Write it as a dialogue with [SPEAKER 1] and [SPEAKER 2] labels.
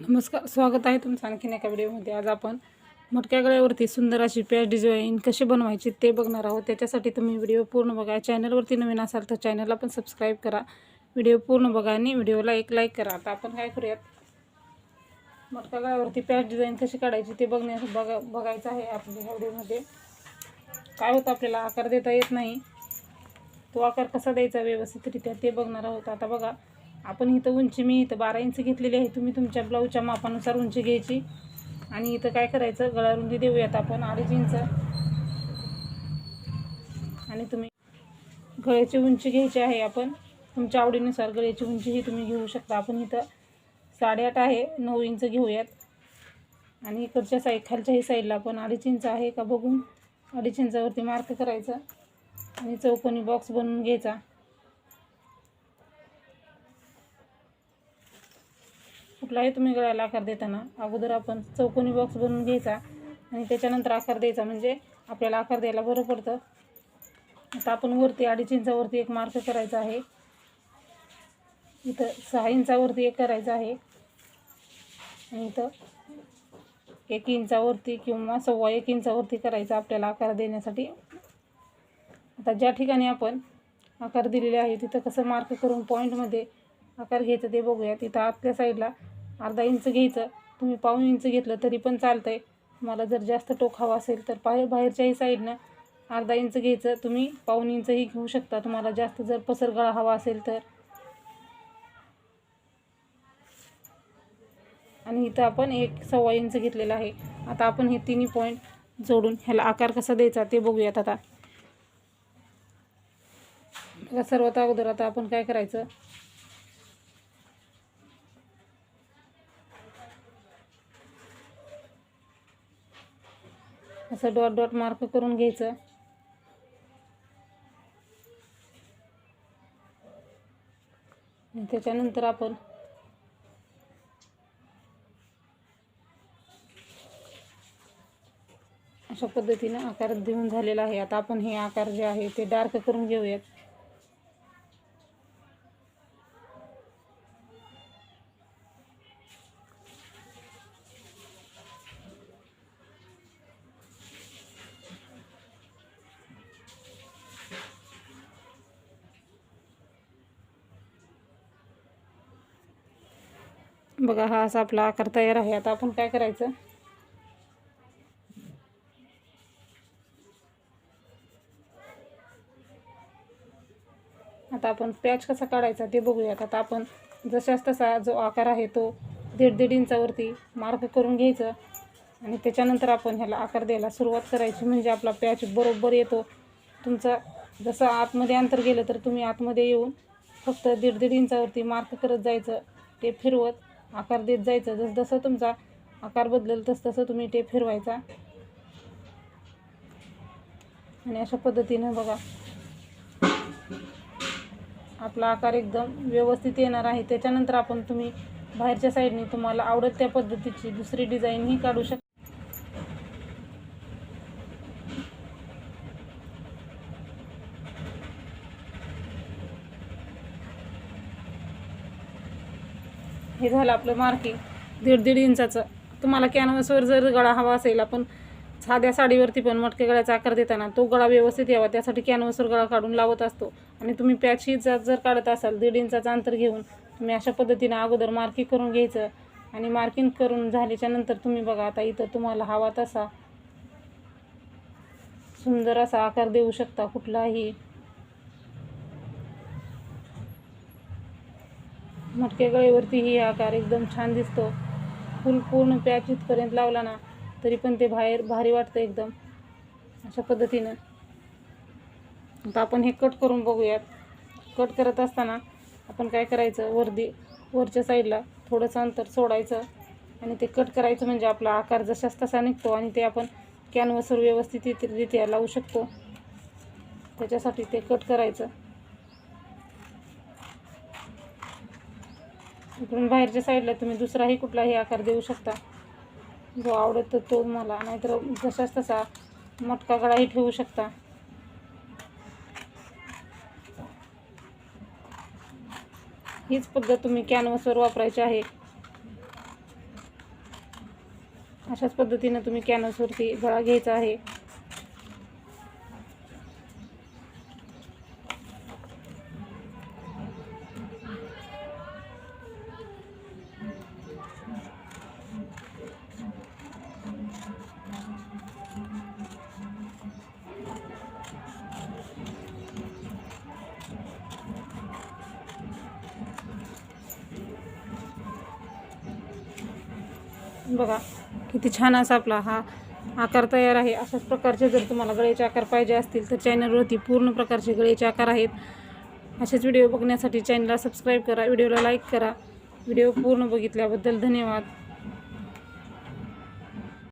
[SPEAKER 1] नमस्कार स्वागत आहे तुमचं आणखीन एका व्हिडिओमध्ये. आज आपण मटक्या गळ्यावरती सुंदर अशी पॅच डिझाईन कशी बनवायची ते बघणार आहोत. त्याच्यासाठी तुम्ही व्हिडिओ पूर्ण बघा. चॅनलवरती नवीन असाल तर चॅनलला पण सबस्क्राईब करा. व्हिडिओ पूर्ण बघा आणि व्हिडिओला एक लाईक करा. आता आपण काय करूयात? मटक्या गळ्यावरती पॅच डिझाईन कशी काढायची ते बघण्या बघा बघायचं आहे आपल्या ह्या व्हिडिओमध्ये. काय होतं आपल्याला? आकार देता येत नाही. तो आकार कसा द्यायचा व्यवस्थितरित्या ते बघणार आहोत. आता बघा. आपण इथं उंची मी इथं बारा इंच घेतलेली आहे. तुम्ही तुमच्या ब्लाऊजच्या मापानुसार उंची घ्यायची. आणि इथं काय करायचं? गळा रुंदी देऊयात आपण अडीच इंच. आणि तुम्ही गळ्याची उंची घ्यायची आहे आपण. तुमच्या आवडीनुसार गळ्याची उंची ही तुम्ही घेऊ शकता. आपण इथं साडेआठ आहे नऊ इंच घेऊयात. आणि इकडच्या साईड खालच्याही साईडला आपण अडीच इंच आहे का बघून. अडीच इंचावरती मार्क करायचा. आणि चौकोनी बॉक्स बनवून घ्यायचा. कुठलाही तुम्ही गळ्याला आकार देताना अगोदर आपण चौकोनी बॉक्स बनवून घ्यायचा आणि त्याच्यानंतर आकार द्यायचा म्हणजे आपल्याला आकार द्यायला बरं पडतं. आता आपण वरती अडीच इंचावरती एक मार्क करायचा आहे. इथं सहा इंचावरती एक करायचं आहे. आणि इथं एक इंचावरती किंवा सव्वा एक इंचावरती करायचा आपल्याला आकार देण्यासाठी. आता ज्या ठिकाणी आपण आकार दिलेले आहे तिथं कसं मार्क करून पॉईंटमध्ये आकार घ्यायचं ते बघूया तिथं आतल्या साईडला अर्धा इंच घ्यायचं. तुम्ही पाऊन इंच घेतलं तरी पण चालतं आहे तुम्हाला जर जास्त टोक हवा असेल तर बाहेर बाहेरच्याही साईडनं अर्धा इंच घ्यायचं. तुम्ही पाऊन इंचही घेऊ शकता. तुम्हाला जास्त जर पसरगळा हवा असेल तर. आणि इथं आपण एक सव्वा इंच घेतलेला आहे. आता आपण हे तिन्ही पॉईंट जोडून ह्याला आकार कसा द्यायचा ते बघूयात आता सर्वात अगोदर आता आपण काय करायचं? असं डॉट डॉट मार्क करून घ्यायचं. त्याच्यानंतर आपण अशा पद्धतीनं आकार देऊन झालेला आहे. आता आपण हे आकार जे आहे ते डार्क करून घेऊयात. बघा हा असा आपला आकार तयार आहे. आता आपण काय करायचं? आता आपण पॅच कसा काढायचा ते बघूयात. आता आपण जशाच तसा जो आकार आहे तो दीड दीड इंचावरती मार्क करून घ्यायचं आणि त्याच्यानंतर आपण ह्याला आकार द्यायला सुरुवात करायची. म्हणजे आपला पॅच बरोबर येतो. तुमचा जसं आतमध्ये अंतर गेलं तर तुम्ही आतमध्ये येऊन फक्त दीड दीड इंचावरती मार्क करत जायचं. ते फिरवत आकार देत जायचं. जसजसं तुमचा आकार बदलेल तसतसं तुम्ही ते फिरवायचा. आणि अशा पद्धतीनं बघा. आपला आकार एकदम व्यवस्थित येणार आहे. त्याच्यानंतर आपण तुम्ही बाहेरच्या साईडने तुम्हाला आवडत त्या पद्धतीची दुसरी डिझाईनही काढू शकता. हे झालं आपलं मार्किंग दीड दीड इंचाचं. तुम्हाला कॅनव्हसवर जर गळा हवा असेल आपण साध्या साडीवरती पण मटके गळ्याचा आकार देताना तो गळा व्यवस्थित यावा. त्यासाठी कॅनव्हसवर गळा काढून लावत असतो. आणि तुम्ही पॅचही जर जर काढत असाल दीड इंचाचं अंतर घेऊन तुम्ही अशा पद्धतीनं अगोदर मार्किंग करून घ्यायचं. आणि मार्किंग करून झाल्याच्यानंतर तुम्ही बघा आता इथं तुम्हाला हवा तसा सुंदर असा आकार देऊ शकता कुठलाही. मटक्या गळेवरती ही आकार एकदम छान दिसतो. फुल पूर्ण पॅच इथपर्यंत लावला ना तरी पण ते बाहेर भारी वाटतं एकदम. अशा पद्धतीनं. आता आपण हे कट करून बघूयात. कट करत असताना आपण काय करायचं वरदी वरच्या साईडला थोडंसं अंतर सोडायचं आणि ते कट करायचं म्हणजे आपला आकार जशाच तसा निघतो आणि ते आपण कॅनव्हसवर व्यवस्थितरित्या लावू शकतो. त्याच्यासाठी ते कट करायचं. इकडून बाहेरच्या साईडला तुम्ही दुसराही कुठलाही आकार देऊ शकता. जो आवडत तो तुम्हाला. नाहीतर जसाच तसा मटका गळाही ठेवू शकता. हीच पद्धत तुम्ही कॅनव्हसवर वापरायची आहे. अशाच पद्धतीनं तुम्ही कॅनव्हसवरती गळा घ्यायचा आहे. बघा किती छान असा आपला हा आकार तयार आहे. अशाच प्रकारचे जर तुम्हाला गळ्याचे आकार पाहिजे असतील तर चॅनलवरती पूर्ण प्रकारचे गळ्याचे आकार आहेत. असेच व्हिडिओ बघण्यासाठी चॅनलला सबस्क्राईब करा व्हिडिओला लाईक करा. व्हिडिओ पूर्ण बघितल्याबद्दल धन्यवाद.